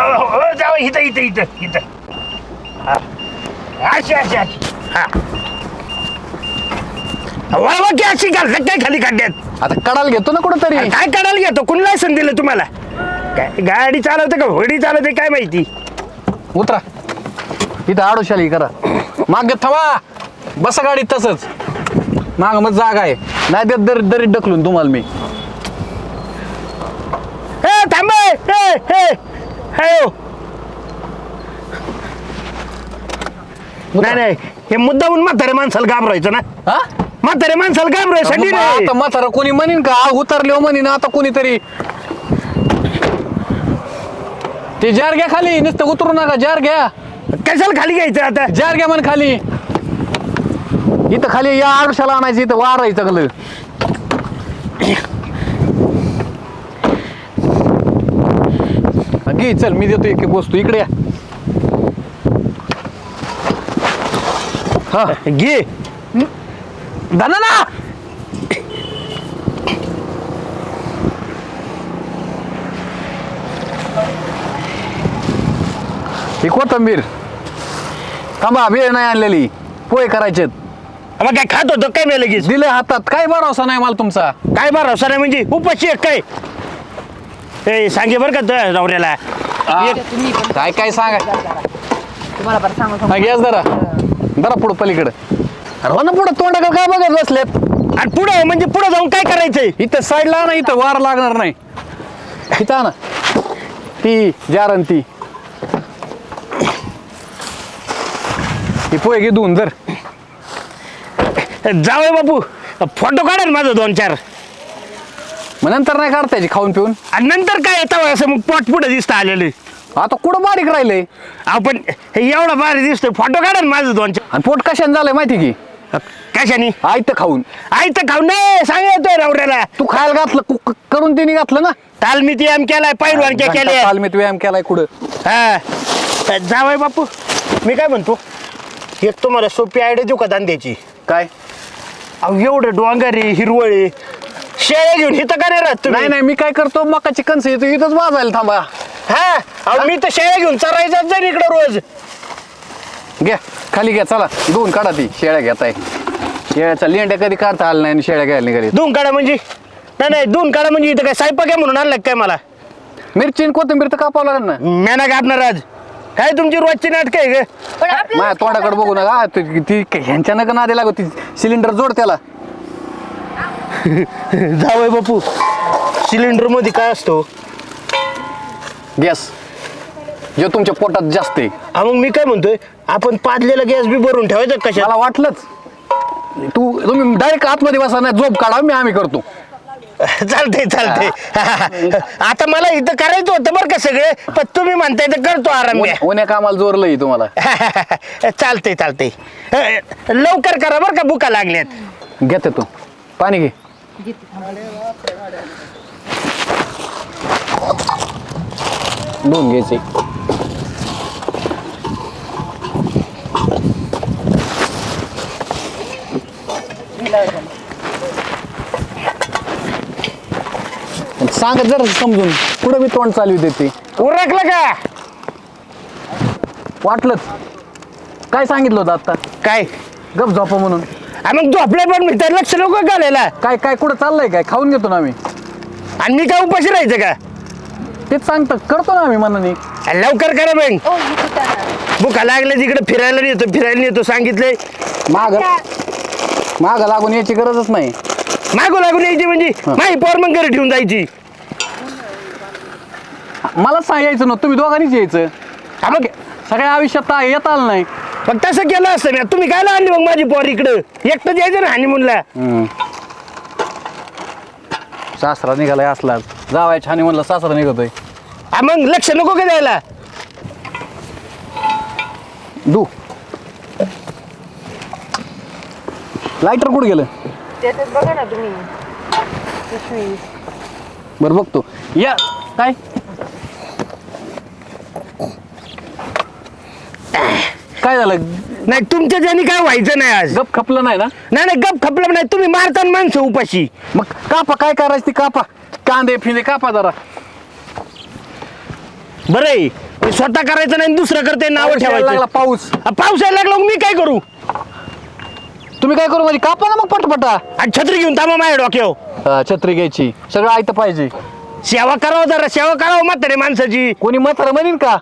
हो जावं इथं इथं इथं इथं हा. अशी अशी अशी हा वळवा की अशी घालतात काय खाली खड्ड्यात आता कडाल घेतो ना कुठंतरी. काय काढायला घेतो? कुणी लायसन दिलं तुम्हाला? काय गाडी चालवते का होडी चालवते? काय माहिती? उतरा. इथं आडोशाली करा. मागे थवा बसा गाडीत तसंच. माग मग जागा आहे. नाही देत दरी दरीत ढकलून तुम्हाला मी. ए थांब ए, ए, ए. नाही नाही हे मुद्दाहून म्हातारे माणसाला घाबरायचं ना. हा? म्हातारे माणसाला घाबरायसाठी मग नाही. आता म्हातारा कोणी म्हणीन का? उतरले म्हणीन आता कोणीतरी. ते जार घ्या खाली नुसतं उतरू नका जार घ्या. कशाला खाली घ्यायचं आता? जार घ्या म्हण खाली. इथं खाली या आडशाला आणायचं इथं वारायचं चांगलं घे चल मी देतो एक एक वस्तू. इकडे या. हा घे. ना ही कोथंबीर. थांबा वेळ नाही आणलेली. पोहे करायचे मग काय खात होतो काय मी लगेच? दिले हातात. काय भरोसा नाही मला तुमचा? काय भरोसा नाही म्हणजे उपाशी एक काय? ए सांगे बरं का तुझ्या नवऱ्याला. एक- तुम्ही पण काय काय सांगा? तुम्हाला बरं सांगू हा सांगू. गॅस जरा. जरा पुढं पलीकडे. अरे हो ना पुढं. तोंडाकडे काय बघत बसलेत? आणि पुढं म्हणजे पुढं जाऊन काय करायचंय? इथं साईडला आणा इथं वार लागणार नाही. इथं आणा. ती जारण ती ही पोहे घे धुवून जर जावय बापू फोटो काढा ना माझं दोन चार. मग नंतर नाही काढता याची खाऊन पिऊन? आणि नंतर काय येतं असं मग पोट पुढे दिसतं आलेलं. आता कुठं बारीक राहिले? आपण हे एवढं भारी दिसतोय. फोटो काढा ना माझं दोन चार. आणि पोट कशाने झालंय माहिती की? कशानी? आयतं खाऊन. आई तर खाऊ नाही सांगतोय नवऱ्याला. तू खायला घातलं कु- करून तिने घातलं ना? तालमीत एम केलाय पैलवान के केले. तालमीत व्यायाम केलाय कुठं? हा. जावय बापू मी काय म्हणतो? एक तुम्हाला सोपी आयडिया देऊ का धंद्याची? काय? अहो एवढं डोंगरी हिरवळी शेळ्या घेऊन इथं का नाही राहत तुम्ही? नाही नाही मी काय करतो मकाची कणस येतो इथंच वाजायला थांबा. हा? अहो मी तर शेळ्या घेऊन चरायचं जाईन इकडं रोज. घ्या खाली घ्या चला. दोन काढा ती शेळ्या घेताय. शेळ्याचा लेंड्या कधी काढता आलं नाही आणि शेळ्या घ्यायला निघाली. दोन काढा म्हणजे. नाही नाही दोन काढा म्हणजे इथं काय स्वयंपाक आहे म्हणून आणलं काय मला? मिरची आणि कोथिंबीर तर कापावं लागेल ना. मेना कापणार आज. काय तुमची रोजची नाटक आहे ग? पण आपल्याला माझ्या तोंडाकडे बघू नका. ती- ती ह्यांच्या नका नादी लागू ती सिलेंडर जोड त्याला. जावय बापू. सिलेंडरमध्ये काय असतो? गॅस जो तुमच्या पोटात जास्त आहे. हा मग मी काय म्हणतोय? आपण पाजलेला गॅस बी भरून ठेवायचं कशाला मला वाटलंच. तू तुम्ही डायरेक्ट आतमध्ये बसा नाही झोप काढा मी आम्ही करतो. चालतंय चालतंय. आता मला इथं करायचं होतं बरं का सगळे पण तुम्ही म्हणताय तर करतो आराम उन्या कामाला जोरलंय तुम्हाला. चालतंय चालतंय. लवकर करा बरं का बुका लागल्यात. घेते तू. पाणी घे. दोन घ्यायचे. सांगत जर समजून. पुढं मी तोंड चालू देते उरकलं का? वाटलंच. काय सांगितलं होतं आता? काय? गप झोपा म्हणून. आ, मग झोपले पण मी तर लक्ष नको घालायला. काय काय कुठं चाललंय काय? खाऊन घेतो ना आम्ही. आणि मी काय उपाशी राहायचं का? तेच सांगतं करतो ना आम्ही मनाने. लवकर करा मग ओ? बुका लागल्या तिकडे फिरायला नेतो फिरायला नेतो सांगितलंय. माग माग लागून यायची गरजच नाही. मागू लागून यायची म्हणजे माही पोर मग घरी ठेवून जायची. मला सांगायचं ना तुम्ही दोघांनीच यायचं. हा, मग सगळ्या आयुष्यात ता- येता आलं नाही. मग तसं केलं असतं ना. तुम्ही काय आणली मग माझी पोर इकडं? एकटं यायचं ना हानिमूनला सासरा निघालाय असला. जावाय छानी म्हणलं सासरा निघतोय. हा मग लक्ष नको का द्यायला? दू. लाईटर कुठं गेलं? त्याच्यात बघा ना तुम्ही. पिशवी बरं बघतो. या. काय काय झालं नाही तुमच्या ज्याने काय व्हायचं नाही आज. गप खपलं नाही ना? नाही नाही गप खपलं नाही. तुम्ही मारता ना माणसं उपाशी. मग कापा काय करायचं ती कापा. कांदे फिंदे कापा जरा. बरं आहे. मी स्वतः करायचं नाही दुसरं करते नाव पाऊस यायला लागला पाऊस. पाऊस यायला लागला मग मी काय करू? तुम्ही काय करू म्हणजे कापा ना मग पटपटा. आणि छत्री घेऊन थांबा माझ्या डोक्यावर. हा, छत्री घ्यायची. सगळं ऐकतं पाहिजे. सेवा करावं जरा सेवा करावं म्हातारे माणसाची. कोणी म्हातारं म्हणीन का?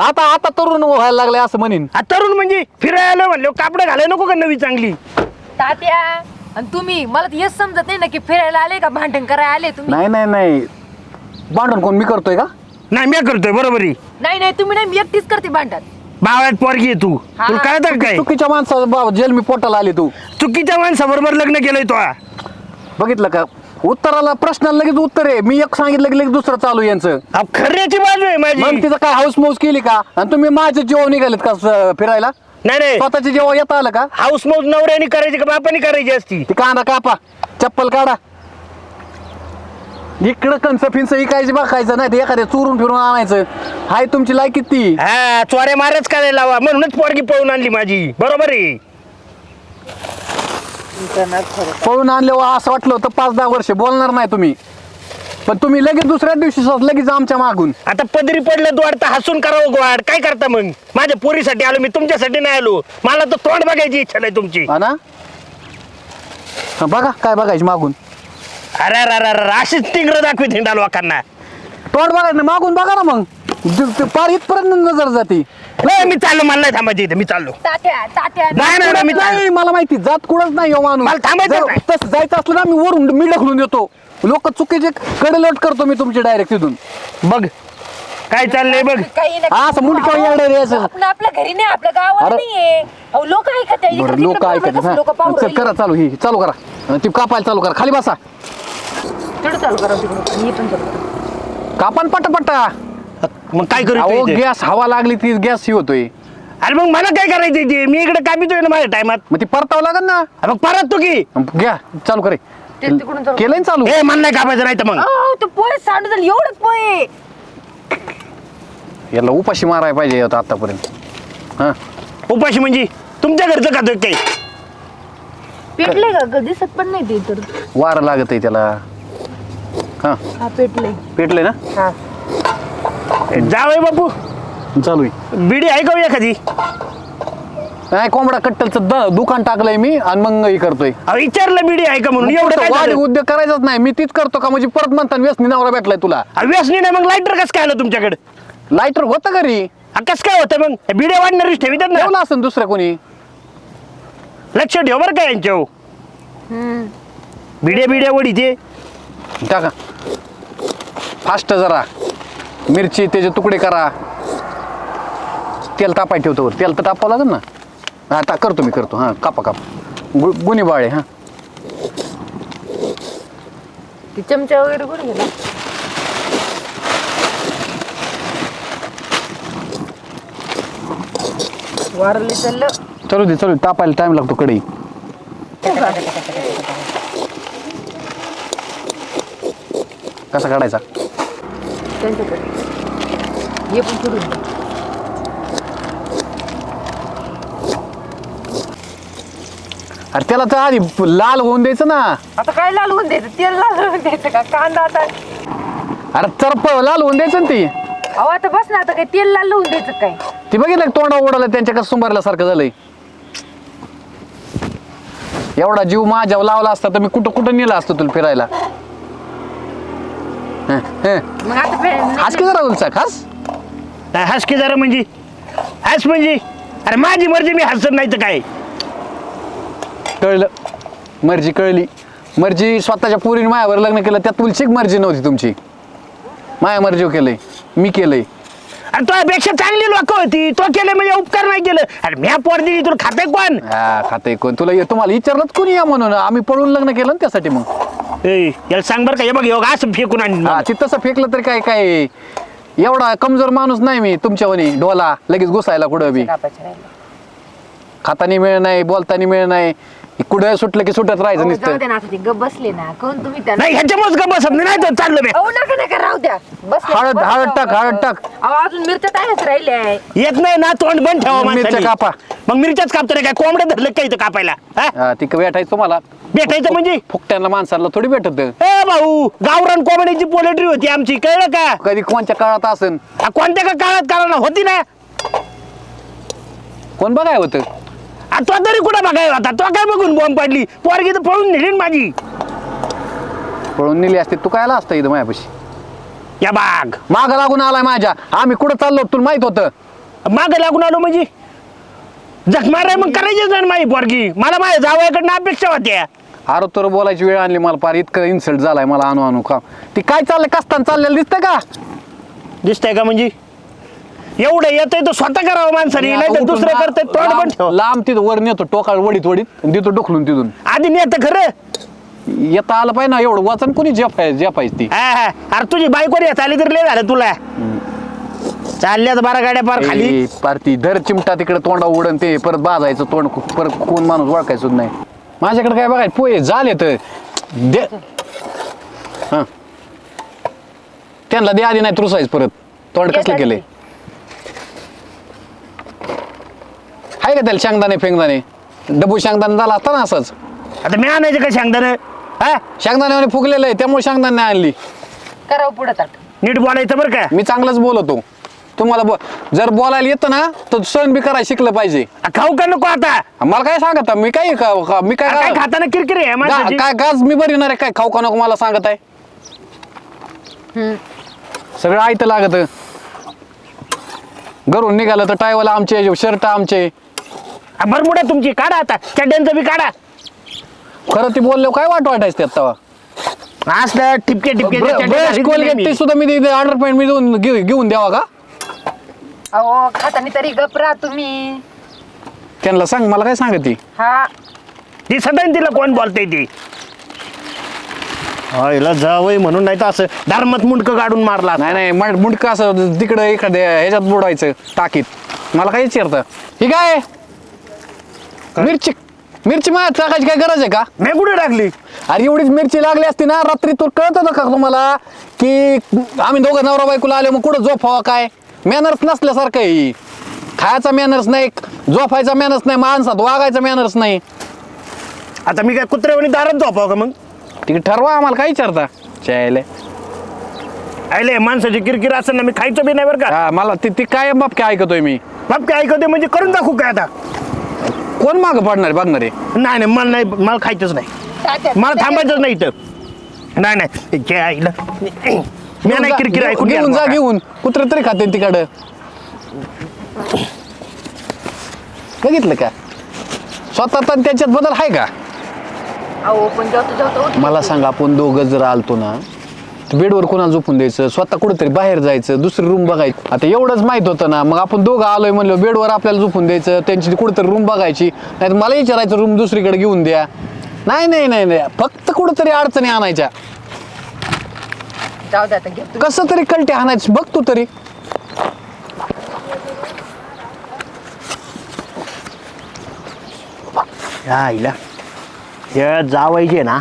आता आता तरुण व्हायला लागले असं म्हणीन. आ, तरुण म्हणजे फिरायला म्हणलो कापडं घालायला नको का नवी चांगली? तात्या आणि तुम्ही मला तर हेच समजत नाही ना की फिरायला आले का भांडण करायला आले तुम्ही? नाही नाही नाही. भांडण कोण मी करतोय का? नाही मी करतोय बरोबर. आहे नाही नाही तुम्ही नाही मी एकटीच करते भांडण. बावळ्यात पोरगी आहे तू. हा. तुला काय तर काय? चुकीच्या माणसा बाबा जेल मी पोटाला आली तू. चुकीच्या माणसाबरोबर लग्न केलंय तो. बघितलं का? उत्तराला प्रश्नाला लगेच उत्तर आहे. मी एक सांगितलं की लगेच दुसरं चालू यांचं. अहो, खऱ्याची बाजू आहे मग माझी तिचं काय हाऊस मौस केली का? आणि तुम्ही माझे जेव्हा निघालेत का स- फिरायला? नाही नाही. स्वतःचे जेव्हा येता आलं का? हाऊस मौज नवऱ्याने करायची का बापाने करायची असती? ती कांदा कापा चप्पल काढा. इकडं कंस फिंस इकायची बघायचं नाही ते एखाद्या चोरून फिरून आणायचं. हाय तुमची लायकी ती हा चोऱ्या मारच करायला लावा. म्हणूनच पोरगी पळून आणली माझी. बरोबर आहे? पळून आणल्यावर असं वाटलं होतं पाच दहा वर्ष. बोलणार नाही तुम्ही. पण तुम्ही लगेच दुसऱ्या दिवशी लगेच आमच्या मागून. आता पदरी पडलं द्वार तर हसून करावं गोवाड काय करता मग? माझ्या पोरीसाठी आलो मी तुमच्यासाठी नाही आलो. मला तर तोंड बघायची इच्छा नाही तुमची. हा ना? हा, बघा काय बघायची मागून. अरे अरे अरे अरे अशीच तिंगर दाखवी थिंडा लोकांना. तोंड बघायचं मागून बघा ना मग. पार इथपर्यंत नजर जाते. नाही मी चाललो मला नाही थांबायचं इथे मी चाललो. तात्या तात्या नाही नाही नाही, मी चाललो. नाही मला माहिती जात कुठंच नाही हो माणूस. मला थांबायचं जर नाही. तसं जायचं असलं ना मी वरून मी ढकलून देतो लोक चुकीचे कडेलोट करतो मी तुमची डायरेक्ट तिथून बघ काय चाललंय बघ. काही हा, असं येणार रे असं. आपण आपल्या घरी नाही आपल्या गावात अरे. नाहीये. अहो लोक ऐकत बरं लोक चल करा चालू ही चालू करा. आणि ती कापायला चालू करा. खाली बसा. तिकडे चालू करा तिकडे. मी पण चालू करा. कापान पटापटा. मग काय करू अहो? गॅस हवा लागली ती गॅस ही होतोय. अरे मग मला काय करायचं इथे? मी इकडे कापितोय ना माझ्या टायमात. मग ती परतावं लागेल ना. मग परत तू की घ्या चालू करे ते तिकडून चालू केलंय ना चालू? ए मला नाही कापायचं नाही तर मग. अहो ते पोहे सांडू झालं एवढंच पोहे याला उपाशी मारायला पाहिजे होतं आतापर्यंत. हा. उपाशी म्हणजे? तुमच्या घरचं खातोय काय? पेटले का ग? दिसत पण नाही ते तर. वार लागत आहे त्याला. हा. हा पेटले पेटले ना? हा. जावय बापू. चालू आहे. बिडी आहे का हो एखादी? नाही कोंबडा कट्टलचं द- दुकान टाकलंय मी आणि मग हे करतोय. अहो विचारलं बिडी आहे का म्हणून? एवढं काय वाढ झालं? उद्योग करायचाच नाही. मी तीच करतो का? म्हणजे परत म्हणता व्यसनी नवरा भेटलाय तुला. अहो, व्यसनी नाही मग लाईटर कसं काय आलं तुमच्याकडे? लाईटर होतं घरी. कसं काय होतं मग? बिड्या वाढणारीच ठेवितात ना. ठेवलं असं दुसरं कोणी. लक्ष ठेव बरं का यांच्या हम्म. बिड्या बिड्या वडी ते टाका. फास्ट जरा. मिरची त्याचे तुकडे करा. तेल तापाय ठेवतो वर तेल तर तापावं लागेल ना? हा ता करतो मी करतो. हां कापा कापा. गु गुन्हे बाळे हां. ते चमचा वगैरे कुठे गेला? वारले चाललं. चलू दे चलू दे. तापायला टाइम लागतो कढई. कसा काढायचा? त्यांच्याकडे हे पण सोडून. अरे त्याला तर आधी लाल होऊन द्यायचं ना. आता काय लाल होऊन द्यायचं? तेल लाल होऊन द्यायचं का? कांदा आता. अरे चरप लाल होऊन द्यायचं ना ती. अहो आता बस ना आता काय तेल लाल होऊन द्यायचं काय? ती बघितलं का तोंडा ओढायला त्यांच्या कसं सुंभारल्यासारखं झालंय? एवढा जीव माझ्यावर लावला असता तर मी कुठं कुठं नेला असतो तुला फिरायला. मग आता की जरा उलचा खास? नाही, हस की जरा म्हणजे. हस म्हणजे? अरे माझी मर्जी मी हसत नाही तर काय? कळलं. मर्जी कळली. मर्जी स्वतःच्या पुरीने मायावर लग्न केलं त्यात तुलशीक मर्जी नव्हती तुमची. माया मर्जी केलंय. मी केलंय. अरे तुझ्यापेक्षा चांगली लोक होती. तो केले म्हणजे उपकार नाही केलं. अरे म्या पोर दिली तुला खाते कोण? हा खाते कोण? तुला तुम्हाला विचारलं कोणी या म्हणून? आम्ही पळून लग्न केलं ना त्यासाठी मग. ए, याला सांग बरं का हे बघ योग असं फेकून आणली हा ती तसं फेकलं तरी काय काय? एवढा कमजोर माणूस नाही मी तुमच्यावनी डोला लगेच घुसायला कुठं बी. कापायचं राहिलं. खातानी मिळ नाही बोलतानी मिळ नाही. कुठं सुटलं की सुटत राहायचं अहो, जाऊ नुसतं द्या ना आता ते गप बसले ना. कोण तुम्ही त्यांना नाही ह्याच्यामुळेच का बसत नाही तर चाललो मी. अहो नका नका राहू द्या. बस हळद हळद टाक हळद टाक. अहो अजून मिरच्या तयारच राहिले आहे येत नाही ना तोंड बंद ठेवा मिरच्या माणसाने. कापा. मग मिरच्याच कापतो रे काय? कोंबड्या धरलं काय इथं कापायला? हा? हा, ती भेटायचं तुम्हाला. भेटायचं म्हणजे? फुकट्यांना माणसाला थोडी भेटत. ए भाऊ गावरान कोंबड्याची पोलेट्री होती आमची कळलं का? कधी कोणत्या काळात असन? आ, कोणत्या का काळात कारण होती ना? कोण बघाय होतं? आ, तो तरी कुठं बघाय होता? तो काय बघून बॉम्ब पाडली? पोरगी तर पळून नेली ना माझी. पळून नेली असते. तू काय आला असता इथं माझ्यापाशी? या बाग. माग लागून आलाय माझ्या. आम्ही कुठं चाललो तुला माहीत होतं? माग लागून आलो म्हणजे? जखमार आहे मग करायचीच नाही ना माझी पोरगी. मला माझ्या जावयाकडनं अपेक्षा होत्या. अरे तर बोलायची वेळ आणली मला फार. इतकं इन्सल्ट झालाय मला आणू आणू का ती काय चाललंय? कसताना चाललेलं दिसतंय का? दिसतंय का म्हणजे? एवढं येतंय तर स्वतः करावं माणसाने नाही तर दुसरं करतंय तोंड पण लांब- ठेव. लांब तिथं वर नेतो टोकाळ वडीत वडीत आणि देतो ढकलून तिथून. आधी नेतं खरं. येता आलं पाहिजे ना एवढं वाचन कोणी जेपाय जेपायची ती? हा हा. अरे तुझी बायको येत आली तर लय झालं तुला. चालल्यात बारा गाड्या पार खाली. ए, पार ती धर चिमटा तिकडे तोंडा उडन ते परत बाजायचं तोंड परत कोण माणूस ओळखायचं नाही. माझ्याकडे काय बघाय पोहे झाले तर दे. हा. त्यांना दे आधी नाही तुरसायच परत. तोंड कसलं केलंय? आहे का त्याला शेंगदाणे फेंगदाणे? डबू शेंगदाणे झाला असता ना असंच. आता मी आणायचं का सांगताना हा? शेंगदाणे फुगलेलं आहे त्यामुळे शेंगदाणे नाही आणली. करावं पुढे ताट. नीट बोलायचं बरं का? मी चांगलंच बोलतो. तुम्हाला बो जर बोलायला येतं ना तर सण बी करायला शिकलं पाहिजे. आ, खाऊ का नको आता? मला काय सांगत आहे? मी काय का- का- मी काय काय खाताना किरकिर आहे गा- माणसाची. काय गाज मी बरी आहे काय खाऊ का नको मला सांगत आहे? सगळं ऐकतं लागत. घरून निघालं तर टायवाला आमचे शर्ट आमचे. भरमुडा तुमची काढा आता. चड्ड्यांचं बी काढा. खरं ती बोललो काय वाट वाटायचं त्यात तेव्हा असलं टिपके टिपके ब्रश कोलगेट ते सुद्धा मी ऑर्डर पॉईंट मी देऊन घेऊ- घेऊन द्यावा का? अहो खातानी तरी गप राहा तुम्ही. त्यांना सांग मला काय सांगत? ती हा. ती सदैन तिला कोण बोलतय ती? हिला जावय म्हणून नाही तर असं धर्मात मुंडक काढून मारला नाही नाही मड मुंडकं असं तिकडं एखाद्या ह्याच्यात बुडवायचं टाकीत. मला काय विचारतं ही काय? मिरची मिरची मा टाकायची काय गरज आहे का? मी कुठे टाकली? अरे एवढीच मिरची लागली असती ना रात्री तू कळत होतं का तुम्हाला की आम्ही दोघं नवरा बायकोला आले मग कुठं झोपावा काय? मॅनर्स नसल्यासारखं आहे ही. खायचा मॅनर्स नाही झोपायचा मॅनर्स नाही माणसात वागायचा मॅनर्स नाही. आता मी काय कुत्र्यावानी दारात झोपाव का मग? तिकडे ठरवा आम्हाला काय विचारता? चायले आयले. माणसाची किरकिर असं ना मी खायचं बी नाही बरं का? हा मला ती ती काय बाप काय ऐकतोय मी. बाप काय ऐकवते म्हणजे करून दाखवू काय आता? कोण माग पडणार आहे, बघणार आहे? नाही नाही मला नाही मला खायचंच नाही. मला थांबायचंच नाही इथं. नाही नाही जे आईला मी नाही किरकिर ऐकून घेऊन जा. घेऊन. कुत्र तरी खाते तिकडं. बघितलं का? स्वतः तर त्याच्यात बदल आहे का? अहो पण जेवतो जेवतो उठ. मला सांग आपण दोघं जर आलतो ना बेडवर कोणाला झोपून द्यायचं? स्वतः कुठेतरी बाहेर जायचं दुसरी रूम बघायची. आता एवढंच माहीत होतं ना मग आपण दोघं आलोय म्हणलं बेडवर आपल्याला झोपून द्यायचं त्यांची कुठेतरी रूम बघायची. नाही तर मला विचारायचं रूम दुसरीकडे घेऊन द्या. नाही नाही नाही नाही. फक्त कुठेतरी अडचणी आणायच्या. जाऊ द्या आता घे तुम्ही. कसं तरी कलटे आणायचं बघ तू तरी. या आईला. हे जावायचे ना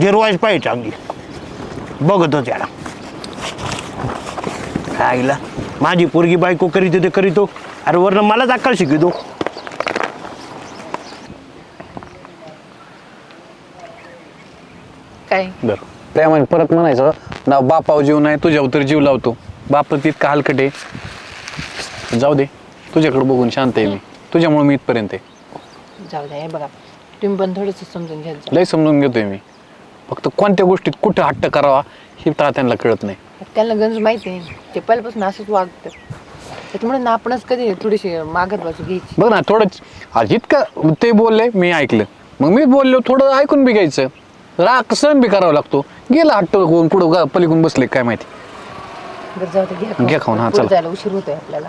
गिरवायच पाहिजे चांगली. बघतो त्याला काय आईला माझी पोरगी बायको करीत ते करीतो अरे वरनं मलाच अक्कल शिकवितो. काय? बरं. प्रेमाने परत म्हणायचं ना बापाव जीव नाही तुझ्यावर तर जीव लावतो. बाप तितका हलकट आहे. जाऊ दे तुझ्याकडे बघून शांत आहे मी. तुझ्यामुळे मी इथपर्यंत आहे. जाऊ द्या हे बघा. तुम्ही पण थोडस समजून घ्यायचं जा. लय समजून घेतोय मी. फक्त कोणत्या गोष्टीत कुठं हट्ट करावा हे तर त्यांना कळत नाही. त्यांना गंज माहिती आहे. ते पहिल्यापासून असंच वागतं. त्याच्यामुळे ना आपणच कधी थोडीशी मागत बाजू घ्यायची. बघ ना थोडं आज इतकं ते बोलले मी ऐकलं. मग मी बोललो थोडं ऐकून बी घ्यायचं. राग सहन बी करावा लागतो. गेला हट्ट कोण कुठं गा- पलीकडून बसले काय माहिती. बरं जाऊ दे घ्या घ्या खाऊन, हा, पुढे चला. जायला उशीर होतोय आपल्याला.